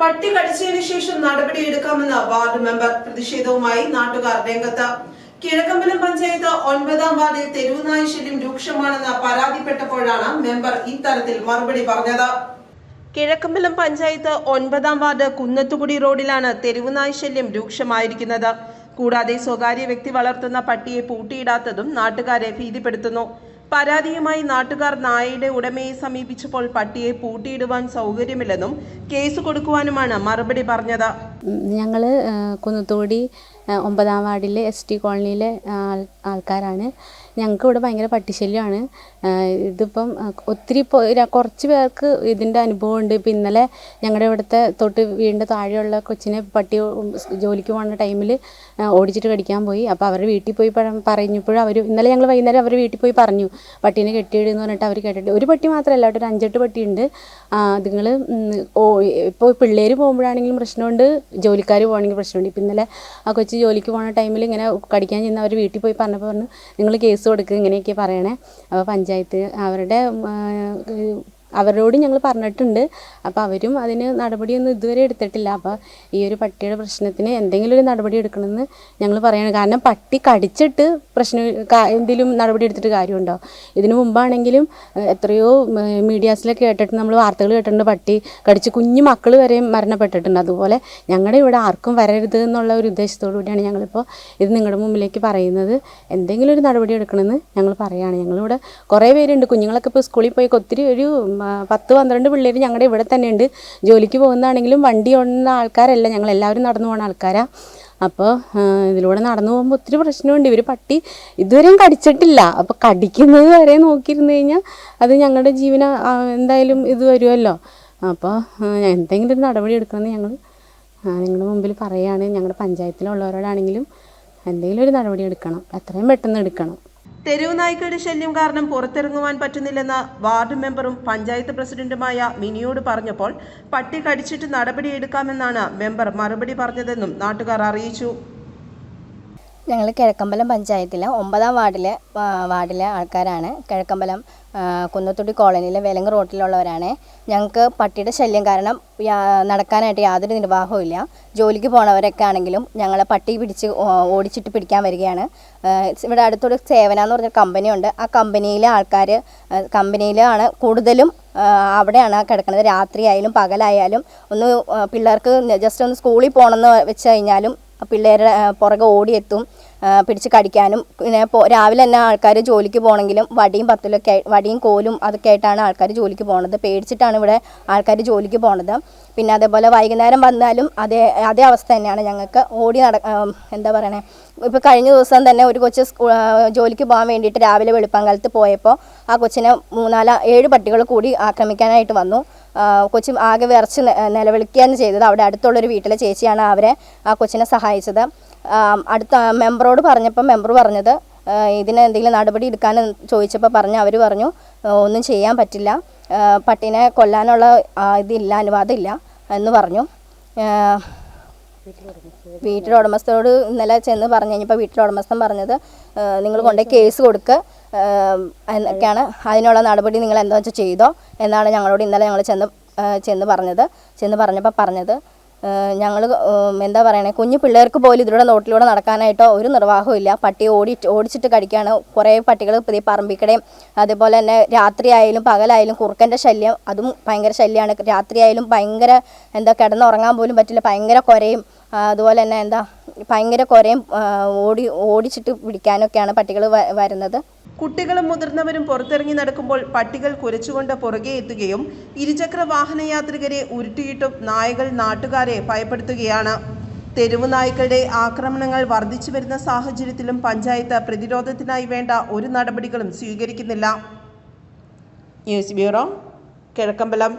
പട്ടി കടിച്ചതിനു ശേഷം നടപടിയെടുക്കാമെന്ന് ward member പ്രതിഷേധവുമായി നാട്ടുകാർ രംഗത്ത്. കിഴക്കമ്പലം പഞ്ചായത്ത് ഒൻപതാം വാർഡിൽ തെരുവുനായ രൂക്ഷമാണെന്ന് പരാതിപ്പെട്ടപ്പോഴാണ് മെമ്പർ ഇത്തരത്തിൽ മറുപടി പറഞ്ഞത്. കിഴക്കമ്പലം പഞ്ചായത്ത് ഒൻപതാം വാർഡ് കുന്നത്തുകുടി റോഡിലാണ് തെരുവുനായ ശല്യം രൂക്ഷമായിരിക്കുന്നത്. കൂടാതെ സ്വകാര്യ വ്യക്തി വളർത്തുന്ന പട്ടിയെ പൂട്ടിയിടാത്തതും നാട്ടുകാരെ ഭീതിപ്പെടുത്തുന്നു. പരാതിയുമായി നാട്ടുകാർ നായയുടെ ഉടമയെ സമീപിച്ചപ്പോൾ പട്ടിയെ പൂട്ടിയിടുവാൻ സൗകര്യമില്ലെന്നും കേസ് കൊടുക്കുവാനുമാണ് മറുപടി പറഞ്ഞത്. ഞങ്ങൾ കുന്നത്തോടി ഒമ്പതാം വാർഡിലെ എസ് ടി കോളനിയിലെ ആൾ ആൾക്കാരാണ്. ഞങ്ങൾക്ക് ഇവിടെ ഭയങ്കര പട്ടിശല്യമാണ്. ഇതിപ്പം ഒത്തിരി കുറച്ച് പേർക്ക് ഇതിന്റെ അനുഭവമുണ്ട്. ഇപ്പം ഇന്നലെ ഞങ്ങളുടെ ഇവിടുത്തെ തൊട്ട് വീടിന്റെ താഴെയുള്ള കൊച്ചിനെ പട്ടി ജോലിക്ക് പോകുന്ന ടൈമിൽ ഓടിച്ചിട്ട് കടിക്കാൻ പോയി. അപ്പോൾ അവരുടെ വീട്ടിൽ പോയി പഴ- പറഞ്ഞപ്പോഴും അവർ ഇന്നലെ ഞങ്ങൾ വൈകുന്നേരം അവരുടെ വീട്ടിൽ പോയി പറഞ്ഞു പട്ടീനെ കെട്ടിയിടുന്ന് പറഞ്ഞിട്ട് അവർ കേട്ടിട്ട്. ഒരു പട്ടി മാത്രമല്ല കേട്ടോ ഒരു അഞ്ചെട്ട് പട്ടിയുണ്ട്. അതുങ്ങൾ ഇപ്പോൾ പിള്ളേർ പോകുമ്പോഴാണെങ്കിലും പ്രശ്നമുണ്ട്. ജോലിക്കാർ പോകണമെങ്കിൽ പ്രശ്നമുണ്ട്. ഇപ്പം ഇന്നലെ ആ കൊച്ചു ജോലിക്ക് പോകുന്ന ടൈമിൽ ഇങ്ങനെ കടിക്കാൻ ചെന്ന് അവർ വീട്ടിൽ പോയി പറഞ്ഞപ്പോൾ പറഞ്ഞു നിങ്ങൾ കേസ് കൊടുക്കുക ഇങ്ങനെയൊക്കെ പറയണേ. അപ്പോൾ പഞ്ചായത്ത് അവരുടെ അവരോട് ഞങ്ങൾ പറഞ്ഞിട്ടുണ്ട്. അപ്പോൾ അവരും അതിന് നടപടിയൊന്നും ഇതുവരെ എടുത്തിട്ടില്ല. അപ്പോൾ ഈ ഒരു പട്ടിയുടെ പ്രശ്നത്തിന് എന്തെങ്കിലും ഒരു നടപടി എടുക്കണമെന്ന് ഞങ്ങൾ പറയണം. കാരണം പട്ടി കടിച്ചിട്ട് പ്രശ്നം എന്തെങ്കിലും നടപടി എടുത്തിട്ട് കാര്യമുണ്ടോ? ഇതിനു മുമ്പാണെങ്കിലും എത്രയോ മീഡിയാസിലൊക്കെ കേട്ടിട്ട് നമ്മൾ വാർത്തകൾ കേട്ടിട്ടുണ്ട് പട്ടി കടിച്ച് കുഞ്ഞു മക്കൾ വരെ മരണപ്പെട്ടിട്ടുണ്ട്. അതുപോലെ ഞങ്ങളുടെ ഇവിടെ ആർക്കും വരരുത് എന്നുള്ള ഒരു ഉദ്ദേശത്തോടു കൂടിയാണ് ഞങ്ങളിപ്പോൾ ഇത് നിങ്ങളുടെ മുമ്പിലേക്ക് പറയുന്നത്. എന്തെങ്കിലും ഒരു നടപടി എടുക്കണമെന്ന് ഞങ്ങൾ പറയുകയാണ് ഞങ്ങളിവിടെ കുറേ പേരുണ്ട്. കുഞ്ഞുങ്ങളൊക്കെ ഇപ്പോൾ സ്കൂളിൽ പോയി ഒത്തിരി ഒരു പത്ത് പന്ത്രണ്ട് പിള്ളേർ ഞങ്ങളുടെ ഇവിടെ തന്നെ ഉണ്ട് ജോലിക്ക് പോകുന്നതാണെങ്കിലും വണ്ടി ഓടുന്ന ആൾക്കാരല്ല. ഞങ്ങൾ എല്ലാവരും നടന്നു പോകുന്ന ആൾക്കാരാണ് അപ്പോൾ ഇതിലൂടെ നടന്നു പോകുമ്പോൾ ഒത്തിരി പ്രശ്നമുണ്ട്. ഇവർ പട്ടി ഇതുവരെയും കടിച്ചിട്ടില്ല. അപ്പോൾ കടിക്കുന്നത് വരെ നോക്കിയിരുന്നു കഴിഞ്ഞാൽ അത് ഞങ്ങളുടെ ജീവന എന്തായാലും ഇത് വരുമല്ലോ അപ്പോൾ എന്തെങ്കിലും ഒരു നടപടി എടുക്കണമെന്ന് ഞങ്ങൾ നിങ്ങളുടെ മുമ്പിൽ പറയുകയാണ് ഞങ്ങളുടെ പഞ്ചായത്തിലുള്ളവരോടാണെങ്കിലും എന്തെങ്കിലും ഒരു നടപടി എടുക്കണം. എത്രയും പെട്ടെന്ന് എടുക്കണം. തെരുവ് ശല്യം കാരണം പുറത്തിറങ്ങുവാൻ പറ്റുന്നില്ലെന്ന് വാർഡ് മെമ്പറും പഞ്ചായത്ത് പ്രസിഡന്റുമായ മിനിയോട് പറഞ്ഞപ്പോൾ പട്ടി കടിച്ചിട്ട് നടപടിയെടുക്കാമെന്നാണ് മെമ്പർ മറുപടി പറഞ്ഞതെന്നും നാട്ടുകാർ അറിയിച്ചു. ഞങ്ങൾ കിഴക്കമ്പലം പഞ്ചായത്തിലെ ഒമ്പതാം വാർഡിലെ വാർഡിലെ ആൾക്കാരാണ്. കിഴക്കമ്പലം കുന്നത്തുടി കോളനിയിലെ വേലങ്ങ് റോട്ടിലുള്ളവരാണ്. ഞങ്ങൾക്ക് പട്ടിയുടെ ശല്യം കാരണം നടക്കാനായിട്ട് യാതൊരു നിർവാഹവും ഇല്ല. ജോലിക്ക് പോണവരൊക്കെ ആണെങ്കിലും ഞങ്ങളെ പട്ടി പിടിച്ച് ഓടിച്ചിട്ട് പിടിക്കാൻ വരികയാണ്. ഇവിടെ അടുത്തൊരു സേവന എന്ന് പറഞ്ഞ കമ്പനിയുണ്ട്. ആ കമ്പനിയിലെ ആൾക്കാർ കമ്പനിയിലാണ് കൂടുതലും അവിടെയാണ് കിടക്കുന്നത് രാത്രിയായാലും പകലായാലും ഒന്ന് പിള്ളേർക്ക് ജസ്റ്റ് ഒന്ന് സ്കൂളിൽ പോകണമെന്ന് വെച്ച് കഴിഞ്ഞാലും പിള്ളേരുടെ പുറകെ ഓടിയെത്തും പിടിച്ച് കടിക്കാനും. പിന്നെ രാവിലെ തന്നെ ആൾക്കാർ ജോലിക്ക് പോകണമെങ്കിലും വടിയും പത്തലൊക്കെ വടിയും കോലും അതൊക്കെ ആയിട്ടാണ് ആൾക്കാർ ജോലിക്ക് പോണത്. പേടിച്ചിട്ടാണ് ഇവിടെ ആൾക്കാർ ജോലിക്ക് പോണത്. പിന്നെ അതേപോലെ വൈകുന്നേരം വന്നാലും അതേ അതേ അവസ്ഥ തന്നെയാണ് ഞങ്ങൾക്ക്. ഓടി നട എന്താ പറയണേ ഇപ്പോൾ കഴിഞ്ഞ ദിവസം തന്നെ ഒരു കൊച്ച് ജോലിക്ക് പോകാൻ വേണ്ടിയിട്ട് രാവിലെ വെളുപ്പാങ്കാലത്ത് പോയപ്പോൾ ആ കൊച്ചിനെ മൂന്നാല ഏഴ് പട്ടികൾ കൂടി ആക്രമിക്കാനായിട്ട് വന്നു. കൊച്ച് ആകെ വിറച്ച് നിലവിളിക്കുകയാണ് ചെയ്തത്. അവിടെ അടുത്തുള്ളൊരു വീട്ടിലെ ചേച്ചിയാണ് അവരെ ആ കൊച്ചിനെ സഹായിച്ചത്. അടുത്ത മെമ്പറോട് പറഞ്ഞപ്പോൾ മെമ്പർ പറഞ്ഞത് ഇതിന് എന്തെങ്കിലും നടപടി എടുക്കാൻ ചോദിച്ചപ്പോൾ പറഞ്ഞു അവർ പറഞ്ഞു ഒന്നും ചെയ്യാൻ പറ്റില്ല. പട്ടീനെ കൊല്ലാനുള്ള ഇതില്ല അനുവാദമില്ല എന്ന് പറഞ്ഞു. വീട്ടിലുടമസ്ഥരോട് ഇന്നലെ ചെന്ന് പറഞ്ഞു കഴിഞ്ഞപ്പോൾ വീട്ടിലുടമസ്ഥൻ പറഞ്ഞത് നിങ്ങൾ കൊണ്ടുപോയി കേസ് കൊടുക്കുക എന്നൊക്കെയാണ് അതിനുള്ള നടപടി നിങ്ങൾ എന്താ വെച്ചാൽ ചെയ്തോ എന്നാണ് ഞങ്ങളോട് ഇന്നലെ ഞങ്ങൾ ചെന്ന് ചെന്ന് പറഞ്ഞത്. ചെന്ന് പറഞ്ഞപ്പോൾ പറഞ്ഞത് ഞങ്ങൾ എന്താ പറയണേ കുഞ്ഞു പിള്ളേർക്ക് പോലും ഇതിലൂടെ നോട്ടിലൂടെ നടക്കാനായിട്ടോ ഒരു നിർവാഹവും ഇല്ല. പട്ടി ഓടി ഓടിച്ചിട്ട് കടിക്കുകയാണ് കുറേ പട്ടികൾ പുതിയ പറമ്പിക്കടയും അതുപോലെ തന്നെ രാത്രിയായാലും പകലായാലും കുറുക്കന്റെ ശല്യം അതും ഭയങ്കര ശല്യമാണ് രാത്രിയായാലും ഭയങ്കര എന്താ കിടന്നുറങ്ങാൻ പോലും പറ്റില്ല. ഭയങ്കര കുരയും അതുപോലെ തന്നെ എന്താ ഭയങ്കര കുരയും ഓടി ഓടിച്ചിട്ട് പിടിക്കാനൊക്കെയാണ് പട്ടികൾ വരുന്നത്. കുട്ടികളും മുതിർന്നവരും പുറത്തിറങ്ങി നടക്കുമ്പോൾ പട്ടികൾ കുരച്ചുകൊണ്ട് പുറകെ എത്തുകയും ഇരുചക്ര വാഹന യാത്രികരെ ഉരുട്ടിയിട്ടും നായകൾ നാട്ടുകാരെ ഭയപ്പെടുത്തുകയാണ്. തെരുവ് നായ്ക്കളുടെ ആക്രമണങ്ങൾ വർദ്ധിച്ചു വരുന്ന സാഹചര്യത്തിലും പഞ്ചായത്ത് പ്രതിരോധത്തിനായി വേണ്ട ഒരു നടപടികളും സ്വീകരിക്കുന്നില്ല. News bureau Kizhakkambalam.